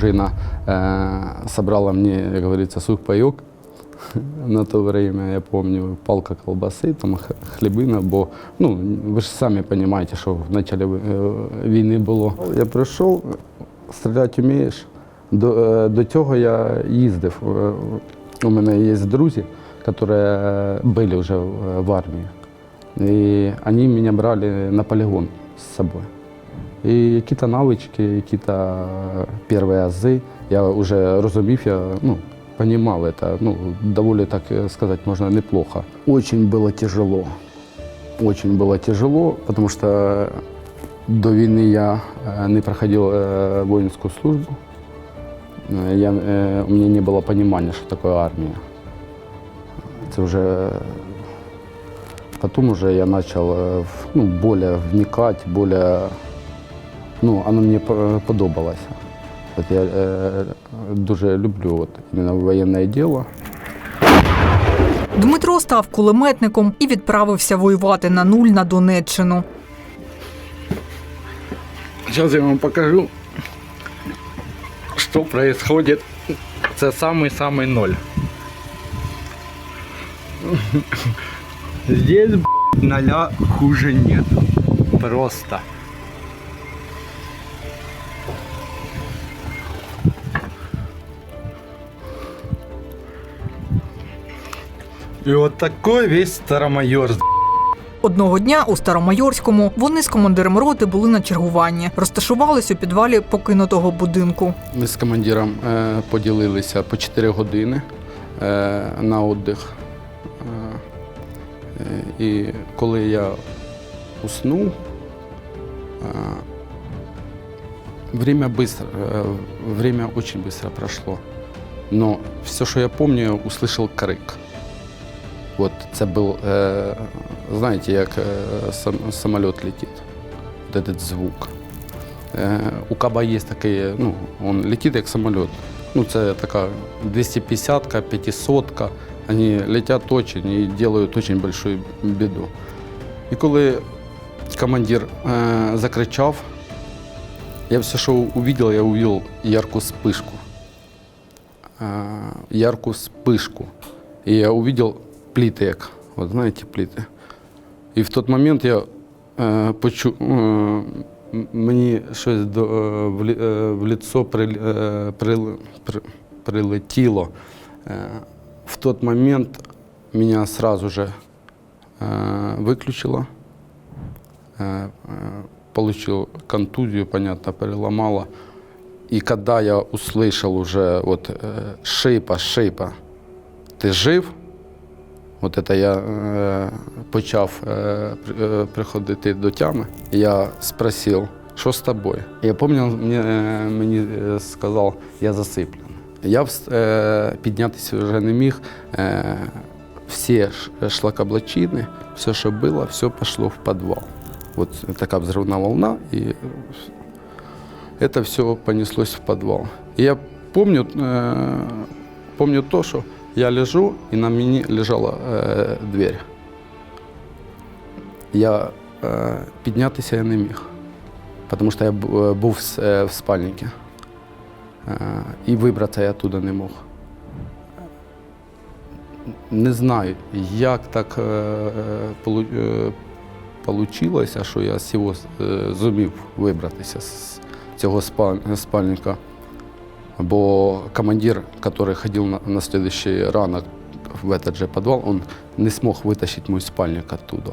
дружина э, собрала мне, как говорится, сухпайок на то время, я помню, палка колбасы, там хлібина, бо ну, ви ж самі розумієте, що в початку е, війни було. Я прийшов, стріляти вмієш. До, е, до цього я їздив. У мене є друзі, які були вже в армії. И они меня брали на полигон с собой. І якісь навички, якісь перші ази, я вже розумів, я ну, понимал это, ну, довольно, так сказать, можно неплохо. Очень было тяжело. Очень было тяжело, потому что до війни я э, не проходил э, воинскую службу. Э, Я, э, у меня не было понимания, что такое армия. Это уже Потом уже я начал э, в- ну, более вникать, более, ну, оно мне по- подобалось. От я е, дуже люблю от, іменно воєнне діло. Дмитро став кулеметником і відправився воювати на нуль на Донеччину. Сейчас я вам покажу, что происходит. Це самий-самий ноль. Здесь б**, ноля хуже нет. Просто. И вот такой весь старомайор. Одного дня у Старомайорському вони з командиром роти були на чергуванні, розташувались у підвалі покинутого будинку. Ми з командиром е, поділилися по 4 години е, на віддих. Е, е, і коли я уснув, е, время быстро, е, время очень быстро прошло. Но все, що я помню, я услышал крик. От це був, е, знаєте, як е, сам, самоліт летить. Вот этот звук. Е, У Каба є такий, ну, він летить як самоліт. Ну, це така 250-ка, 500-ка. Вони летять очень і роблять дуже велику біду. І коли командир е, закричав, я все, що увидел, я увидел ярку вспышку. Е, ярку вспышку. І я увидел пліти, як, от знаєте, пліти. І в той момент я е, почув, е, мені щось до, е, в, е, лицо при, е, прил- при, прилетіло. Е, в той момент мене сразу же е, виключило. Е, е, получил контузию, понятно, переломало. И когда я услышал уже вот э, шипа, шипа, ти жив? От це я е, почав е, е, приходити до тями. Я спросив, що з тобою? Я пам'ятаю, мені, е, е, сказав, я засиплений. Я е, піднятися вже не міг. Е, всі ш- шлакоблачини, все, що було, все пішло в підвал. От така взривна волна, і это все понеслось в подвал. И я помню, э, помню то, что я лежу, и на мне лежала э, дверь. Я э, піднятися я не міг, тому що я е, був е, в спальнику. Е, і вибратися я туди не мог. Не знаю, як так е, е, е, що я з е, зумів вибратися з цього спаль- спальника. Бо командир, який ходив на, на следующий ранок в этот же підвал, він не змог витащити мій спальник оттуда.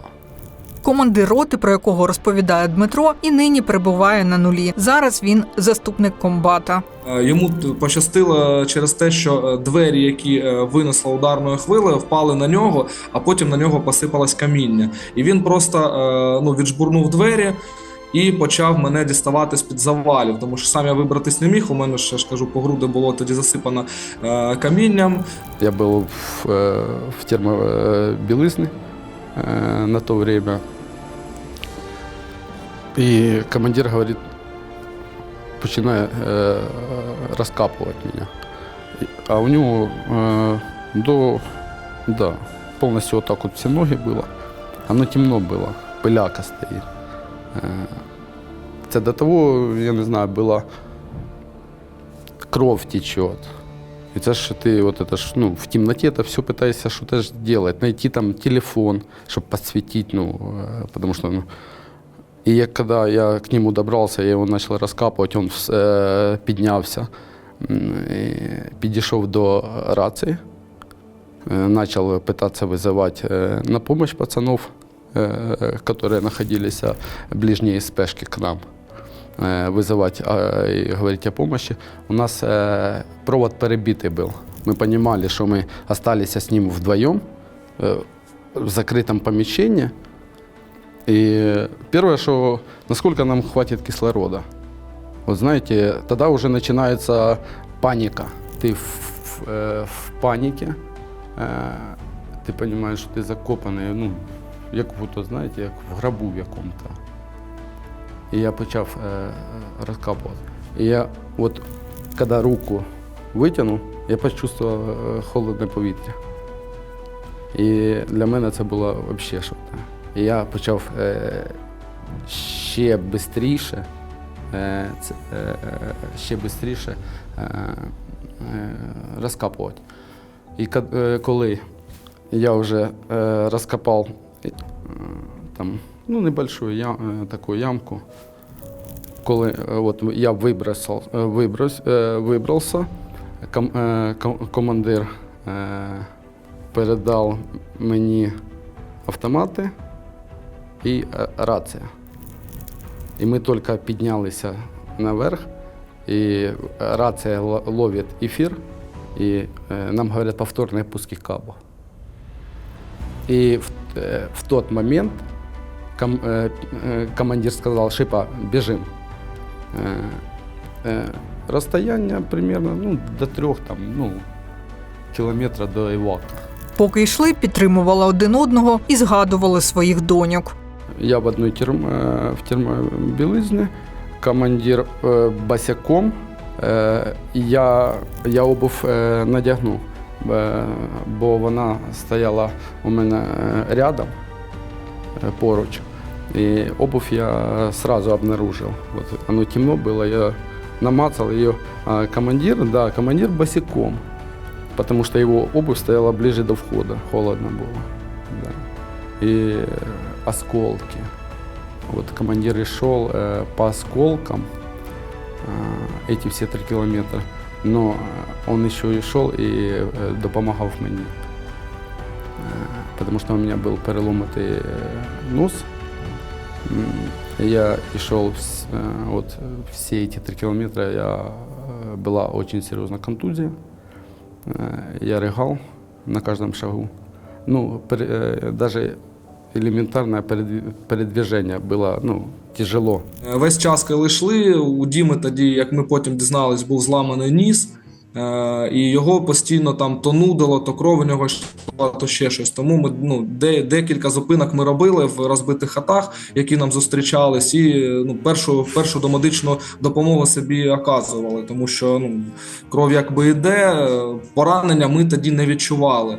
Командир роти, про якого розповідає Дмитро, і нині перебуває на нулі. Зараз він заступник комбата. Е, Йому пощастило через те, що е, двері, які е, винесло ударною хвилею, впали на нього, а потім на нього посипалось каміння. І він просто ну, віджбурнув двері і почав мене діставати з-під завалів, тому що сам я вибратись не міг. У мене ще ж кажу, по груди було тоді засипано е, камінням. Я был в, э, в термобелизне э, на то время. И командир говорит, починає э, раскапывать меня. И- А у него э, до, да, полностью вот так вот все ноги было. Оно темно было, пыляка стоит. Э, Це до того, я не знаю, було кров течет. И это ж ты вот это ж, ну, в темноте это все пытаешься что-то ж делать, найти там телефон, чтобы подсветить, ну, э, потому что, ну, и я, когда я к нему добрался, я его начал раскапывать, он э, піднявся, м, і підійшов до рації, э, начал пытаться вызывать э, на помощь пацанов, э, которые находились э, ближние спешки к нам, э, вызывать а, и говорить о помощи. У нас э, провод перебитый был. Мы понимали, что мы остались с ним вдвоем э, в закрытом помещении. И первое, что насколько нам хватит кислорода. Вот знаете, тогда уже начинается паника. Ты в, в, э, в панике, э, ти розумієш, що ти закопаний, ну, як будто, знаєте, як в гробу в якому-то. І я почав е, розкапувати. І я от, коли руку витягнув, я почувствував е, холодне повітря. І для мене це було взагалі щось. І я почав е, ще швидше, е, е, ще швидше е, е, розкапувати. І е, коли я вже е, розкопав е, там, ну, небольшую ям, е, таку ямку, коли е, от я вибросив, е, виброс, е, вибрався, ком, ком- командир передав мені автомати і рація. І ми тільки піднялися наверх, і рація ловить ефір, і нам говорять повторний пуск кабу. И в, э, в тот момент ком- э, э, командир сказал, Шипа, бежим. Э, э, расстояние примерно ну, до трех там, ну, километра до Ивака. Поки йшли, підтримували один одного і згадували своїх доньок. Я в одной терм, э, в термобелизне, командир э, босяком. Э, і я, я обув э, надягнув, е, бо вона стояла у мене е, рядом е, поруч. І обувь я сразу обнаружил. Вот оно темно было, я намацал ее. А командир, да, командир босиком, потому что его обувь стояла ближе до входа, холодно было. Да. И э, осколки. Вот командир и шел э, по осколкам э, эти все три километра, но э, он еще и шел и э, допомагав мені. Э, Потому что у меня был переломатый э, нос. М, и Я и шел вс- э, вот э, все эти три километра, я, э, была очень серьезная контузия. Э, Я рыгал на каждом шагу. Ну, пер- э, даже элементарное передви- передвижение было ну, тяжело. Е, Весь час, коли йшли, у Діми тоді, як ми потім дізнались, був зламаний ніс, е, і його постійно там то нудило, то кров у нього йшла, то ще щось. Тому ми ну, де, декілька зупинок ми робили в розбитих хатах, які нам зустрічались, і ну, першу, першу домедичну допомогу собі оказували, тому що ну, кров якби йде, е, поранення ми тоді не відчували.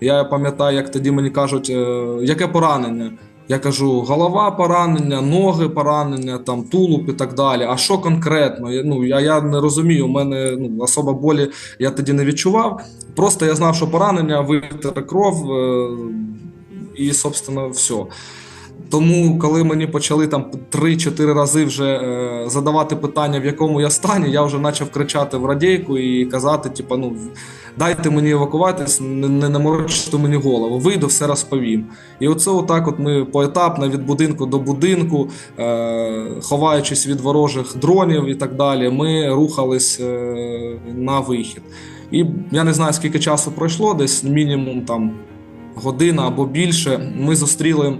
Я пам'ятаю, як тоді мені кажуть, е, яке поранення? Я кажу, голова поранення, ноги поранення, там тулуп і так далі. А що конкретно? Я, ну, я, я не розумію, у мене ну, особа болі я тоді не відчував. Просто я знав, що поранення, витер кров е, і, собственно, все. Тому, коли мені почали там 3-4 рази вже е, задавати питання, в якому я стані, я вже почав кричати в радійку і казати: типу, ну дайте мені евакуватись, не, не наморочте мені голову, вийду, все розповім. І оце отак, от ми поетапно від будинку до будинку, е, ховаючись від ворожих дронів і так далі, ми рухались е, на вихід. І я не знаю, скільки часу пройшло, десь мінімум там година або більше. Ми зустріли.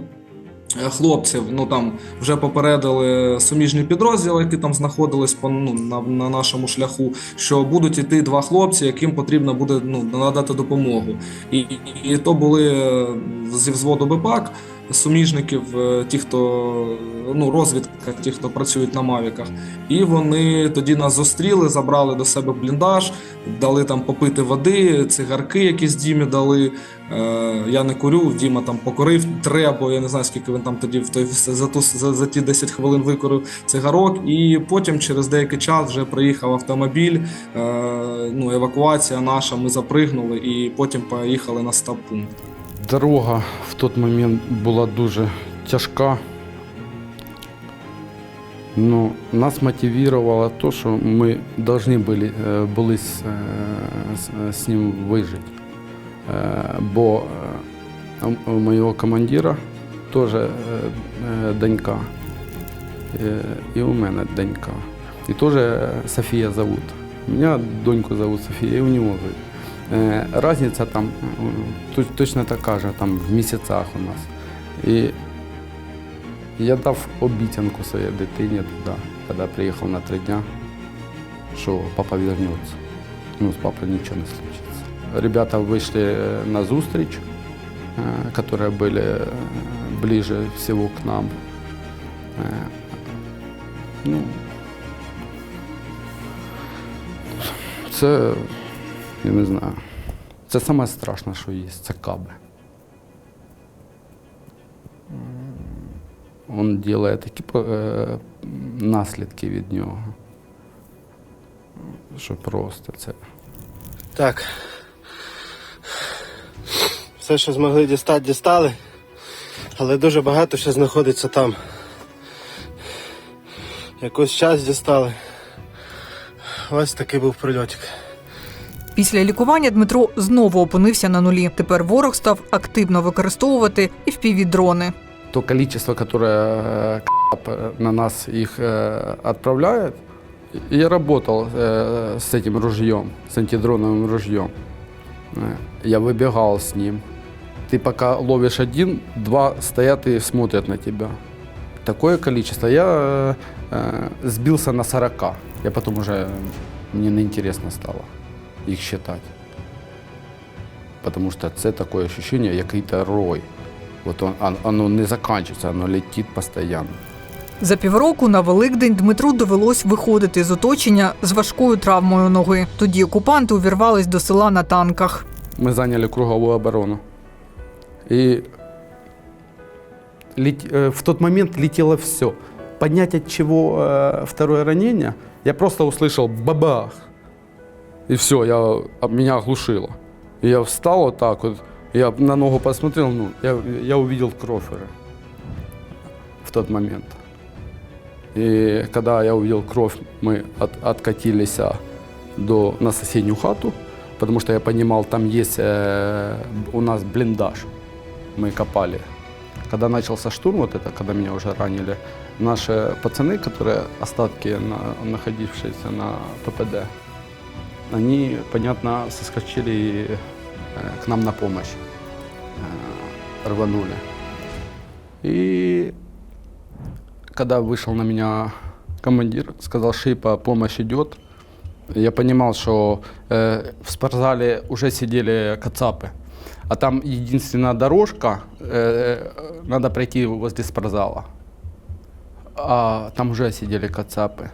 Е, Хлопців, ну там вже попередили суміжні підрозділи, які там знаходились по ну, на, на нашому шляху, що будуть іти два хлопці, яким потрібно буде ну, надати допомогу. І, і то були е, зі взводу БПАК, суміжників, е, ті, хто ну, розвідка, ті, хто працюють на мавіках. І вони тоді нас зустріли, забрали до себе бліндаж, дали там попити води, цигарки якісь Дімі дали. Е, я не курю, Діма там покорив треба, я не знаю, скільки він там тоді в той за, ту, за, за ті 10 хвилин викорив цигарок. І потім, через деякий час, вже приїхав автомобіль, е, ну, евакуація наша, ми запригнули і потім поїхали на стаб-пункт. Дорога в той момент була дуже тяжка. Но нас мотивировало то, что мы должны были, э, були з, е, з, з ним вижити. Е, Бо е, у моєго командира теж е, е, донька. Е, І у мене донька. І теж е, Софія зовут. Меня доньку зовут Софія, і у нього зовут. Е, Разниця там е, точно така же, там в місяцях у нас. І я дав обіцянку своїй дитині тоді, коли приїхав на три дня, що папа вернеться. Ну, з папою нічого не случиться. Ребята вийшли е, на зустріч, е, были е, ближе всего к нам. Е, Ну, це, я не знаю, це саме страшне, що є, це каби. Він робить такі е, наслідки від нього, що просто це. Так. Все, що змогли дістати, дістали. Але дуже багато ще знаходиться там. Якось час дістали. Ось такий був прильотик. Після лікування Дмитро знову опинився на нулі. Тепер ворог став активно використовувати і впівдрони. то количество, которое э, к***, на нас их э, отправляет, я работал э, с этим ружьем, с антидроновым ружьем. Э, Я выбегал с ним. Ты пока ловишь один, два стоят и смотрят на тебя. Такое количество. Я э, э, сбился на 40. Я потом уже, мне неинтересно стало их считать. Потому что це такое ощущение, який-то рой. От он, он- оно не закінчується, воно летить постійно. За півроку на Великдень Дмитру довелось виходити з оточення з важкою травмою ноги. Тоді окупанти увірвались до села на танках. Ми зайняли кругову оборону. І лет- э, в тот момент летело все. Поднять от чего э, второе ранение, я просто услышал бабах. И все, я, а, меня оглушило. И я встал вот так вот, я на ногу посмотрел, ну, я, я увидел кровь уже в тот момент. И когда я увидел кровь, мы от, откатились а, до, на соседнюю хату, потому что я понимал, там есть э, у нас блиндаж. Мы копали. Когда начался штурм, вот это, когда меня уже ранили, наши пацаны, которые остатки, на- находившиеся на ППД, они, понятно, соскочили э, к нам на помощь, э, рванули. И когда вышел на меня командир, сказал, Шипа, помощь идет, я понимал, что э, в спортзале уже сидели кацапы. А там единственная дорожка, э, надо пройти возле спортзала. А там уже сидели кацапы.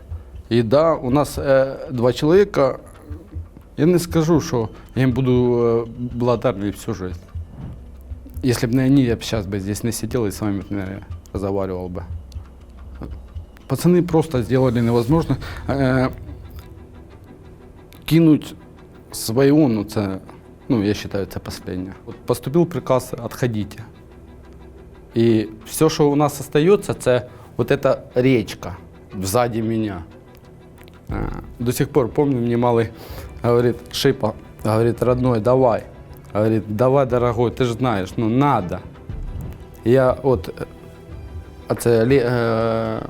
И да, у нас э, два человека, я не скажу, что я им буду э, благодарен всю жизнь. Если бы не они, я бы сейчас бы здесь не сидел и с вами наверное, разговаривал бы. Пацаны просто сделали невозможно. Э, кинуть своего, ну, це, ну, я считаю, це последнее. Вот поступил приказ «отходите». И все, что у нас остается, це вот эта речка сзади меня. Э, До сих пор помню, мне малый говорит, Шипа, говорит, родной, давай. Говорит, давай, дорогой, ты же знаешь, ну, надо. Я от, э, а це, лі- е,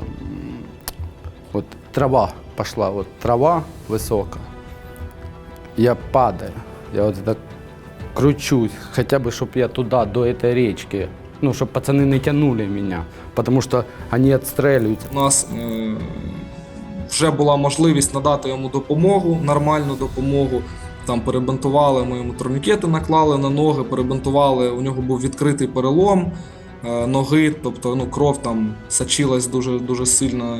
от трава пошла, от трава висока. Я падаю, я вот так кручусь, хотя бы, чтобы я туда, до этой речки, ну, чтобы пацаны не тянули меня, потому что они отстреливаются. У нас вже була можливість надати йому допомогу, нормальну допомогу. Там перебинтували ми йому турнікети, наклали на ноги, перебинтували. У нього був відкритий перелом. е, ноги, тобто ну, кров там сочилась дуже, дуже сильно,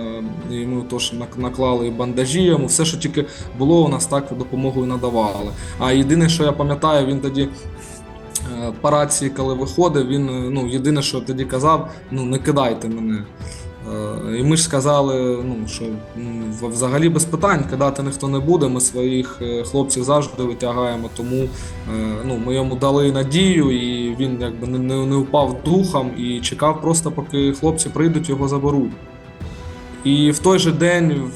і ми нак- наклали бандажі йому. Все, що тільки було, у нас так допомогу і надавали. А єдине, що я пам'ятаю, він тоді. е, По рації, коли виходив, він е, ну, єдине, що тоді казав, ну не кидайте мене. Е, І ми ж сказали, ну, що взагалі без питань кидати ніхто не буде. Ми своїх е, хлопців завжди витягаємо. Тому е, ну, ми йому дали надію, і він якби не, не, впав духом і чекав просто, поки хлопці прийдуть, його заберуть. І в той же день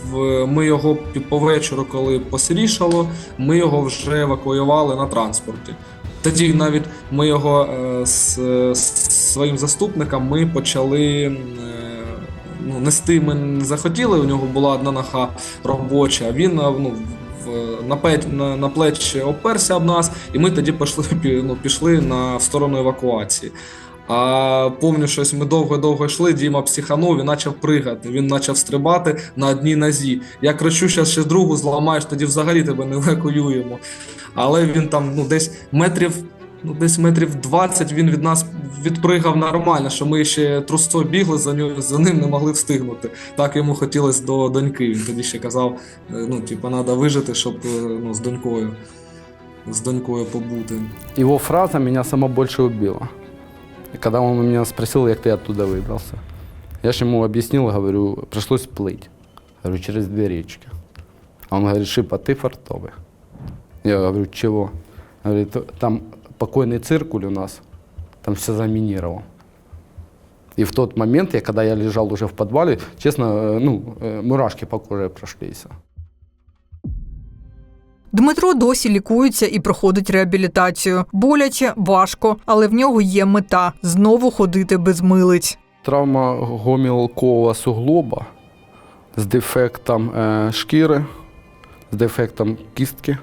ми його по вечору, коли посирішало, ми його вже евакуювали на транспорті. Тоді навіть ми його з, з своїм заступником ми почали ну, нести. Ми не захотіли. У нього була одна нога робоча. Він е, ну, на, на, на плечі оперся об нас, і ми тоді пішли, ну, пішли на в сторону евакуації. А помню, щось ми довго-довго йшли, Діма психанув і почав пригати. Він почав стрибати на одній нозі. Я кричу, що ще другу зламаєш, тоді взагалі тебе не евакуюємо. Але він там ну, десь метрів, ну, десь метрів 20 він від нас відпригав нормально, що ми ще трусцо бігли за, нього, за ним, не могли встигнути. Так йому хотілося до доньки. Він тоді ще казав: е, ну, типу, треба вижити, щоб е, ну, з донькою. З донькою побути. Его фраза меня сама больше убила. И когда он у меня спросил, как ты оттуда выбрался, я же ему объяснил, говорю, пришлось плыть. Говорю, через две речки. А он говорит, Шипа, ты фартовый. Я говорю, чего? Говорит, там покойный циркуль у нас, там все заминировал. И в тот момент, я, когда я лежал уже в подвале, честно, э, ну, э, мурашки по коже прошлись. Дмитро досі лікується і проходить реабілітацію. Боляче, важко, але в нього є мета знову ходити без милиць. Травма гомілкового суглоба з дефектом е, шкіри, з дефектом кістки.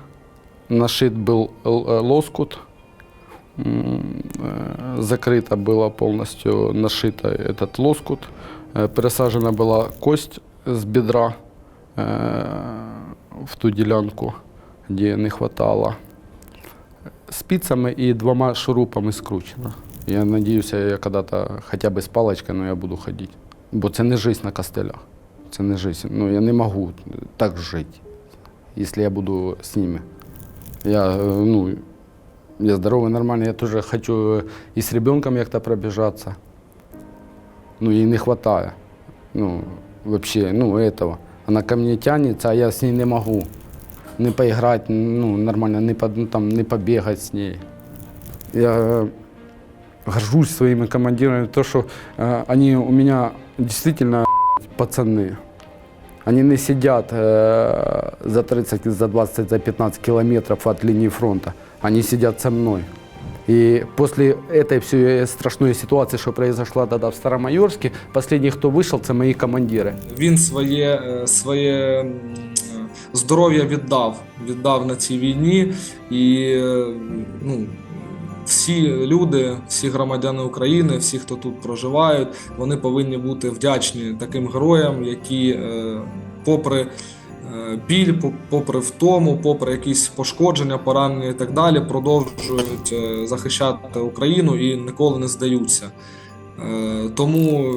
Нашит був л- е, лоскут. М, е, Закрыто было полностью нашито этот лоскут. Е, Пересажена была кость з бедра е, в ту ділянку, де не хватало. Спицами і двома шурупами скручено. Я надіюся, я когда-то хоча б з паличкою, але я буду ходити. Бо це не життя на костелях. Це не життя. Ну, я не можу так жити, якщо я буду з ними. Я, е, ну, я здоровий, нормальний, я теж хочу і з ребенком як-то пробіжатися. Ну, їй не вистачає. Ну, вообще, ну, этого. Она ко мне тянется, а я с ней не могу. Не поиграть, ну, нормально, не, по, ну, там, не побегать с ней. Я э, горжусь своими командирами, то, что э, они у меня действительно пацаны. Они не сидят э, за 30, за 20, за 15 километров от линии фронта. Они сидят со мной. И после этой всей страшной ситуации, что произошла тогда в Старомайорске, последний, кто вышел, это мои командиры. Він своє, е, своє м, е, здоров'я віддав, віддав на цій війні, і е, ну, всі люди, всі громадяни України, всі, хто тут проживають, вони повинні бути вдячні таким героям, які, е, попри е, біль, попри втому, попри якісь пошкодження, поранення і так далі, продовжують е, захищати Україну і ніколи не здаються. Е, Тому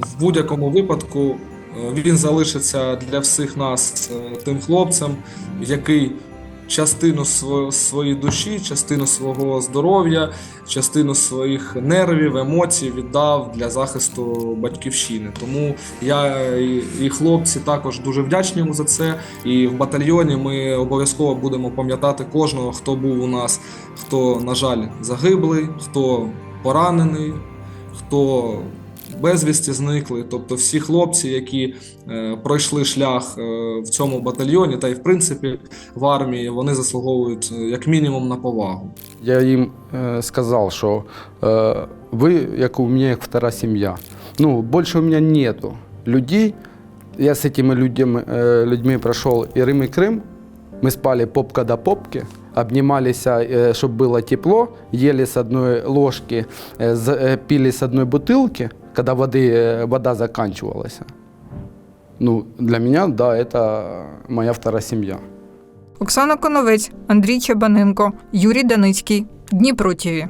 в будь-якому випадку е, він залишиться для всіх нас тим хлопцем, який частину сво- своєї душі, частину свого здоров'я, частину своїх нервів, емоцій віддав для захисту батьківщини. Тому я і хлопці також дуже вдячні йому за це. І в батальйоні ми обов'язково будемо пам'ятати кожного, хто був у нас, хто, на жаль, загиблий, хто поранений, хто безвісті зникли, тобто всі хлопці, які е, пройшли шлях е, в цьому батальйоні, та й в принципі в армії, вони заслуговують е, як мінімум на повагу. Я їм сказав, що ви, як у мене, як втора сім'я. Ну, більше у мене нету людей. Я з цими людьми, людьми пройшов і Рим, і Крим. Ми спали попка до попки, обнімалися, е, щоб було тепло, їли з одної ложки, е, е, пили з одної бутилки, коли води, е, вода закінчувалася. Ну, для мене, да, це моя втора сім'я. Оксана Коновець, Андрій Чабаненко, Юрій Даницький. Дніпро ТІВІ.